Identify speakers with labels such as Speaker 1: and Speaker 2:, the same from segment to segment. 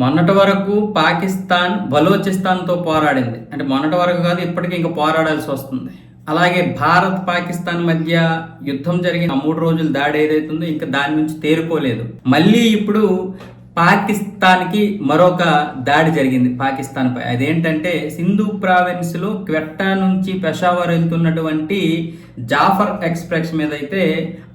Speaker 1: మొన్నటి వరకు పాకిస్తాన్ బలోచిస్తాన్తో పోరాడింది. అంటే మొన్నటి వరకు కాదు ఇప్పటికీ ఇంకా పోరాడాల్సి వస్తుంది. అలాగే భారత్ పాకిస్తాన్ మధ్య యుద్ధం జరిగిన మూడు రోజులు దాడి ఏదైతుందో ఇంకా దాని నుంచి తేరుకోలేదు. మళ్ళీ ఇప్పుడు పాకిస్తాన్కి మరొక దాడి జరిగింది పాకిస్తాన్ పై అదేంటంటే సింధు ప్రావిన్స్లో క్వెట్టా నుంచి పెషావర్ వెళ్తున్నటువంటి జాఫర్ ఎక్స్ప్రెస్ మీద అయితే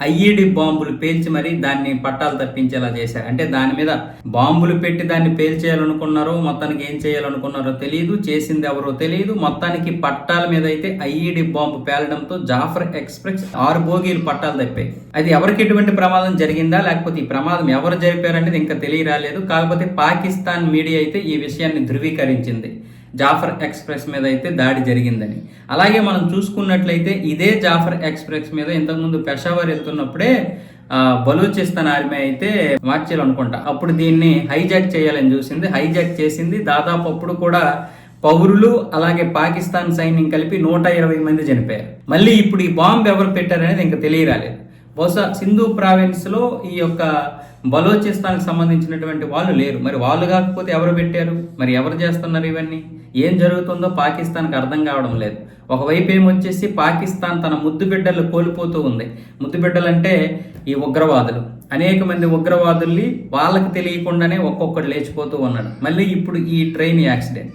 Speaker 1: ఐఈడి బాంబులు పేల్చి మరి దాన్ని పట్టాలు తప్పించేలా చేశారు. అంటే దాని మీద బాంబులు పెట్టి దాన్ని పేల్చేయాలనుకున్నారో మొత్తానికి ఏం చేయాలనుకున్నారో తెలియదు చేసింది ఎవరో తెలియదు మొత్తానికి పట్టాల మీద అయితే ఐఈడి బాంబు పేలడంతో జాఫర్ ఎక్స్ప్రెస్ ఆరు బోగీలు పట్టాలు తప్పాయి. అది ఎవరికి ఎటువంటి ప్రమాదం జరిగిందా లేకపోతే ఈ ప్రమాదం ఎవరు జరిపారనేది ఇంకా తెలియరాలేదు. కాకపోతే పాకిస్తాన్ మీడియా అయితే ఈ విషయాన్ని ధృవీకరించింది. జాఫర్ ఎక్స్ప్రెస్ మీద అయితే దాడి జరిగిందని. అలాగే మనం చూసుకున్నట్లయితే ఇదే జాఫర్ ఎక్స్ప్రెస్ మీద ఇంతకుముందు పెషావర్ వెళ్తున్నప్పుడే బలూచిస్తాన్ ఆర్మీ అయితే మార్చాలనుకుంటా అప్పుడు దీన్ని హైజాక్ చేయాలని చూసింది. హైజాక్ చేసింది. దాదాపు అప్పుడు కూడా పౌరులు అలాగే పాకిస్తాన్ సైన్యం కలిపి నూట ఇరవై మంది చనిపోయారు. మళ్ళీ ఇప్పుడు ఈ బాంబు ఎవరు పెట్టారనేది ఇంకా తెలియరాలేదు. బహుశా సింధు ప్రావిన్స్లో ఈ యొక్క బలోచిస్తాన్కి సంబంధించినటువంటి వాళ్ళు లేరు. మరి వాళ్ళు కాకపోతే ఎవరు పెట్టారు? మరి ఎవరు చేస్తున్నారు ఇవన్నీ? ఏం జరుగుతుందో పాకిస్తాన్కి అర్థం కావడం లేదు. ఒకవైపు ఏమొచ్చేసి పాకిస్తాన్ తన ముద్దు బిడ్డలు కోల్పోతూ ఉంది. ముద్దు బిడ్డలంటే ఈ ఉగ్రవాదులు. అనేక మంది ఉగ్రవాదుల్ని వాళ్ళకి తెలియకుండానే ఒక్కొక్కడు లేచిపోతూ ఉన్నాడు. మళ్ళీ ఇప్పుడు ఈ ట్రైన్ యాక్సిడెంట్.